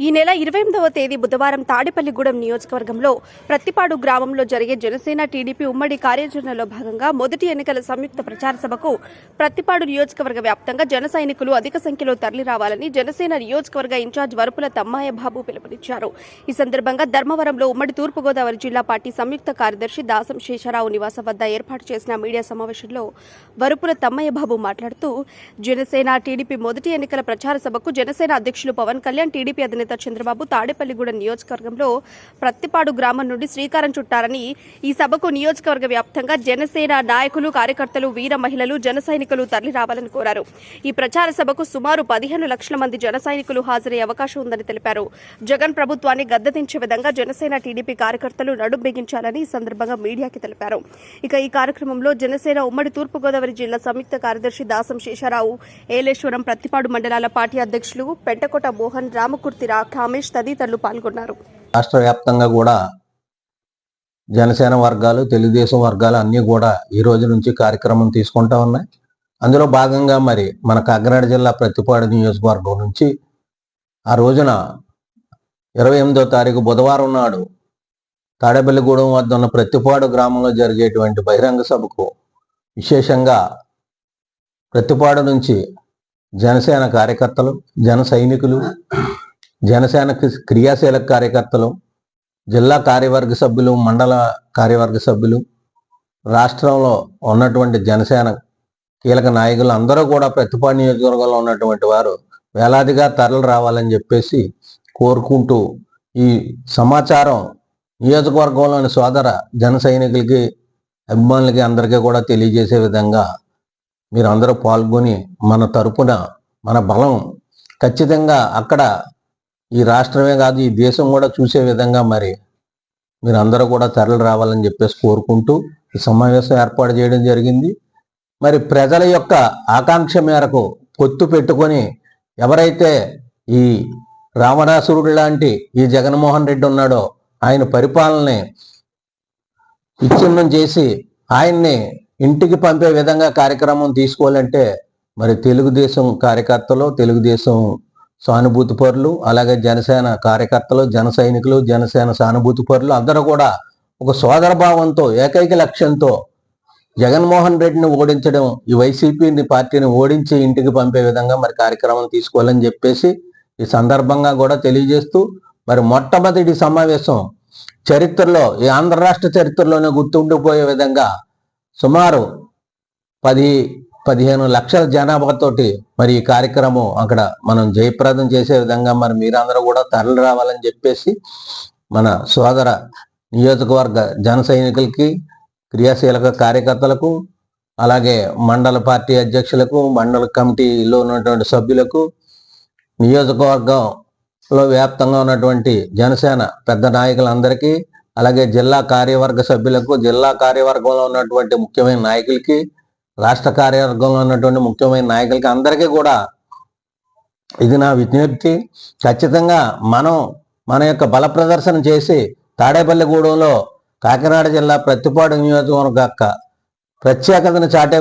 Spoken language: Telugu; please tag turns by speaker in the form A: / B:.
A: ఈ నెల ఇరవై ఎనిమిదవ తేదీ బుధవారం తాడేపల్లిగూడెం నియోజకవర్గంలో ప్రత్తిపాడు గ్రామంలో జరిగే జనసేన టీడీపీ ఉమ్మడి కార్యాచరణలో భాగంగా మొదటి ఎన్నికల సంయుక్త ప్రచార సభకు ప్రత్తిపాడు నియోజకవర్గ వ్యాప్తంగా జన సైనికులు అధిక సంఖ్యలో తరలిరావాలని జనసేన నియోజకవర్గ ఇన్ఛార్జ్ వరపుల తమ్మాయ బాబు పిలుపునిచ్చారు. ఈ సందర్భంగా ధర్మవరంలో ఉమ్మడి తూర్పుగోదావరి జిల్లా పార్టీ సంయుక్త కార్యదర్శి దాసం శేషారావు నివాసం వద్ద ఏర్పాటు చేసిన మీడియా సమావేశంలో వరుపుల తమ్మయ్య బాబు మాట్లాడుతూ జనసేన టీడీపీ మొదటి ఎన్నికల ప్రచార సభకు జనసేన అధ్యక్షులు పవన్ కళ్యాణ్ టీడీపీ అధినేత చంద్రబాబు తాడేపల్లిగూడెం నియోజకవర్గంలో ప్రత్తిపాడు గ్రామం నుండి శ్రీకారం చుట్టారని ఈ సభకు నియోజకవర్గ వ్యాప్తంగా జనసేన నాయకులు కార్యకర్తలు వీర మహిళలు జన సైనికులు తరలి రావాలని కోరారు. ఈ ప్రచార సభకు సుమారు పదిహేను లక్షల మంది జన సైనికులు హాజరయ్యే అవకాశం ఉందని తెలిపారు. జగన్ ప్రభుత్వాన్ని గద్దెదించే విధంగా జనసేన టీడీపీ కార్యకర్తలు నడుం బిగించాలని ఈ సందర్భంగా మీడియాకి తెలిపారు. ఇక ఈ కార్యక్రమంలో జనసేన ఉమ్మడి తూర్పుగోదావరి జిల్లా సంయుక్త కార్యదర్శి దాసం శేషారావు ఏలేశ్వరం ప్రత్తిపాడు మండలాల పార్టీ అధ్యక్షులు పెంటకోట మోహన్ రామకుర్తి రా కామేష్ తదితరులు పాల్గొన్నారు.
B: రాష్ట్ర వ్యాప్తంగా కూడా జనసేన వర్గాలు తెలుగుదేశం వర్గాలు అన్నీ కూడా ఈ రోజు నుంచి కార్యక్రమం తీసుకుంటా ఉన్నాయి. అందులో భాగంగా మరి మన కాకినాడ జిల్లా ప్రతిపాడు నియోజకవర్గం నుంచి ఆ రోజున ఇరవై ఎనిమిదో తారీఖు బుధవారం నాడు తాడేపల్లిగూడెం వద్ద ఉన్న ప్రతిపాడు గ్రామంలో జరిగేటువంటి బహిరంగ సభకు విశేషంగా ప్రతిపాడు నుంచి జనసేన కార్యకర్తలు జన సైనికులు జనసేన క్రియాశీల కార్యకర్తలు జిల్లా కార్యవర్గ సభ్యులు మండల కార్యవర్గ సభ్యులు రాష్ట్రంలో ఉన్నటువంటి జనసేన కీలక నాయకులు అందరూ కూడా ప్రతిపాడు నియోజకవర్గంలో ఉన్నటువంటి వారు వేలాదిగా తరలి రావాలని చెప్పేసి కోరుకుంటూ ఈ సమాచారం నియోజకవర్గంలోని సోదర జన సైనికులకి అభిమానులకి అందరికీ కూడా తెలియజేసే విధంగా మీరు అందరూ పాల్గొని మన తరపున మన బలం ఖచ్చితంగా అక్కడ ఈ రాష్ట్రమే కాదు ఈ దేశం కూడా చూసే విధంగా మరి మీరు అందరూ కూడా తరలి రావాలని చెప్పేసి కోరుకుంటూ ఈ సమావేశం ఏర్పాటు చేయడం జరిగింది. మరి ప్రజల యొక్క ఆకాంక్ష మేరకు పొత్తు పెట్టుకొని ఎవరైతే ఈ రావణాసురుడు లాంటి ఈ జగన్మోహన్ రెడ్డి ఉన్నాడో ఆయన పరిపాలనని విచ్ఛిన్నం చేసి ఆయన్ని ఇంటికి పంపే విధంగా కార్యక్రమం తీసుకోవాలంటే మరి తెలుగుదేశం కార్యకర్తలు తెలుగుదేశం సానుభూతి పరులు అలాగే జనసేన కార్యకర్తలు జన సైనికులు జనసేన సానుభూతి పరులు అందరూ కూడా ఒక సోదర భావంతో ఏకైక లక్ష్యంతో జగన్మోహన్ రెడ్డిని ఓడించడం ఈ వైసీపీని పార్టీని ఓడించి ఇంటికి పంపే విధంగా మరి కార్యక్రమం తీసుకోవాలని చెప్పేసి ఈ సందర్భంగా కూడా తెలియజేస్తూ మరి మొట్టమొదటి సమావేశం చరిత్రలో ఈ ఆంధ్ర రాష్ట్ర చరిత్రలోనే గుర్తుండిపోయే విధంగా సుమారు పది పదిహేను లక్షల జనాభాతోటి మరి ఈ కార్యక్రమం అక్కడ మనం జయప్రదం చేసే విధంగా మరి మీరందరూ కూడా తరలి రావాలని చెప్పేసి మన సోదర నియోజకవర్గ జన సైనికులకి క్రియాశీలక కార్యకర్తలకు అలాగే మండల పార్టీ అధ్యక్షులకు మండల కమిటీలో ఉన్నటువంటి సభ్యులకు నియోజకవర్గంలో వ్యాప్తంగా ఉన్నటువంటి జనసేన పెద్ద నాయకులందరికీ అలాగే జిల్లా కార్యవర్గ సభ్యులకు జిల్లా కార్యవర్గంలో ఉన్నటువంటి ముఖ్యమైన నాయకులకి రాష్ట్ర కార్యవర్గంలో ఉన్నటువంటి ముఖ్యమైన నాయకులకి అందరికీ కూడా ఇది నా విజ్ఞప్తి. ఖచ్చితంగా మనం మన యొక్క బల ప్రదర్శన చేసి తాడేపల్లిగూడెంలో కాకినాడ జిల్లా ప్రతిపాడు నియోజకవర్గ ప్రత్యేకతను చాటే